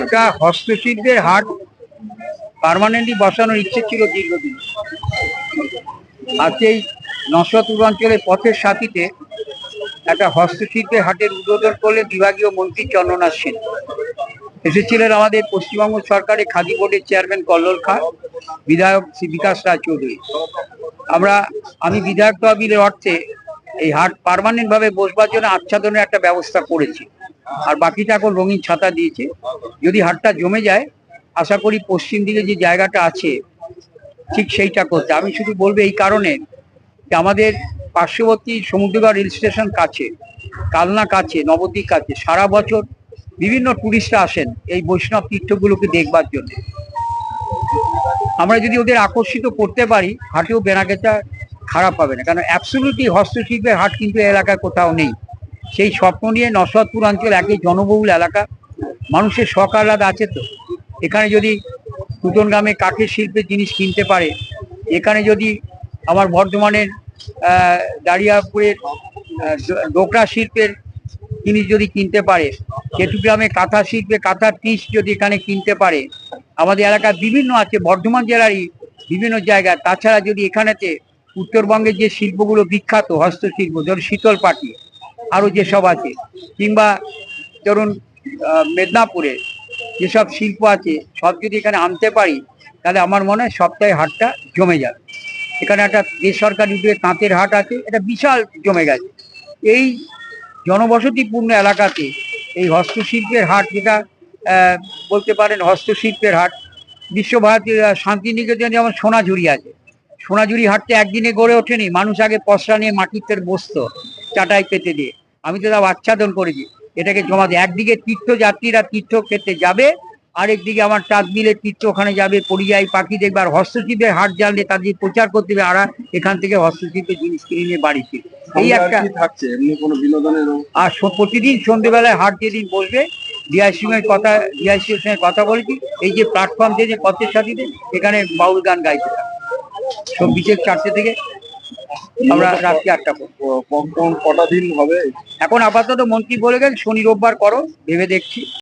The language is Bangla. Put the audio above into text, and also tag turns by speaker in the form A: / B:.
A: একটা হস্তশিল্পের হাট পার্মানেন্টলি বসানোর ইচ্ছে ছিল দীর্ঘদিন। আজকে এই পূর্বাঞ্চলের পথের সাথীতে একটা হস্তশিল্পের হাটের উদ্বোধন করলেন বিভাগীয় মন্ত্রী চন্দ্রনাথ সেন। এসেছিলেন আমাদের পশ্চিমবঙ্গ সরকারের খাদি বোর্ডের চেয়ারম্যান কল্লোল খান বিধায়ক শ্রী বিকাশ রায় চৌধুরী। আমরা, আমি বিধায়ক তহবিলের অর্থে এই হাট পার্মানেন্ট ভাবে বসবার জন্য আচ্ছাদনের একটা ব্যবস্থা করেছি। আর বাকিটা এখন রঙিন ছাতা দিয়েছে। যদি হাটটা জমে যায়, আশা করি পশ্চিম দিকে যে জায়গাটা আছে, ঠিক সেইটা করতে। আমি শুধু বলব এই কারণে যে আমাদের পার্শ্ববর্তী সমুদ্রগড় রেল স্টেশন কাছে, কালনা কাছে, নবদ্বীপ কাছে, সারা বছর বিভিন্ন টুরিস্টরা আসেন এই বৈষ্ণব তীর্থগুলোকে দেখবার জন্য। আমরা যদি ওদের আকর্ষিত করতে পারি, হাটেও বেনাকেটা খারাপ হবে না। কারণ অ্যাবসলিউটলি হস্তশিল্পের হাট কিন্তু এলাকায় কোথাও নেই। সেই স্বপ্ন নিয়ে নসদপুর অঞ্চল একই জনবহুল এলাকা। মানুষের শখ আহ্লাদ আছে তো। এখানে যদি নতুন গ্রামে কাঠের শিল্পের জিনিস কিনতে পারে, এখানে যদি আমার বর্ধমানের দাঁড়িয়াপুরের ডোকরা শিল্পের জিনিস যদি কিনতে পারে কেতুগ্রামে কাঁথা শিল্পে কাঁথার টিস যদি এখানে কিনতে পারে, আমাদের এলাকায় বিভিন্ন আছে, বর্ধমান জেলারই বিভিন্ন জায়গায় তাছাড়া যদি এখানেতে উত্তরবঙ্গের যে শিল্পগুলো বিখ্যাত, হস্তশিল্প ধরুন শীতল পাটি আরও যেসব আছে, কিংবা ধরুন মেদিনীপুরে যেসব শিল্প আছে, সব যদি এখানে আনতে পারি, তাহলে আমার মনে হয় সপ্তাহে হাটটা জমে যাবে। এখানে একটা বেসরকারি উদ্যোগে তাঁতের হাট আছে, এটা বিশাল জমে গেছে। এই জনবসতিপূর্ণ এলাকাতে এই হস্তশিল্পের হাট যেটা বলতে পারেন হস্তশিল্পের হাট বিশ্বভারতী শান্তিনিকেতনে যেমন সোনাঝুরি আছে, সোনাঝুরি হাটটা একদিনে গড়ে ওঠেনি, মানুষ আগে পশরা নিয়ে মাটিতে বসতো, চাটাই পেতে দিয়ে। আমি তো তাও আচ্ছাদন করেছি। এটাকে জমা দিয়ে একদিকে তীর্থযাত্রীরা তীর্থ তীর্থক্ষেত্রে যাবে আরেকদিকে আমার চাঁদ মিলের তীর্থ ওখানে যাবে পরিযায়ী পাখি দেখবে আর হস্তশিল্পের হাট জানলে তাদের প্রচার করতে হবে আর এখান থেকে হস্তশিল্পের জিনিস কিনে নিয়ে বাড়ি ফিরবে। এই একটা
B: থাকছে? এমনি কোনো বিনোদনের
A: আর প্রতিদিন সন্ধ্যেবেলায় হাট যেদিন বসবে এর কথা ডিআইসি এর সঙ্গে কথা বলেছি এই যে প্ল্যাটফর্ম যে পথের সাথীতে এখানে বাউল গান গাইতে থাকে। বিকেল চারটে থেকে আমরা রাত্রি আটটা
B: কটা দিন হবে?
A: এখন আপাতত মন্ত্রী বলে গেল শনি রোববার করো ভেবে দেখছি।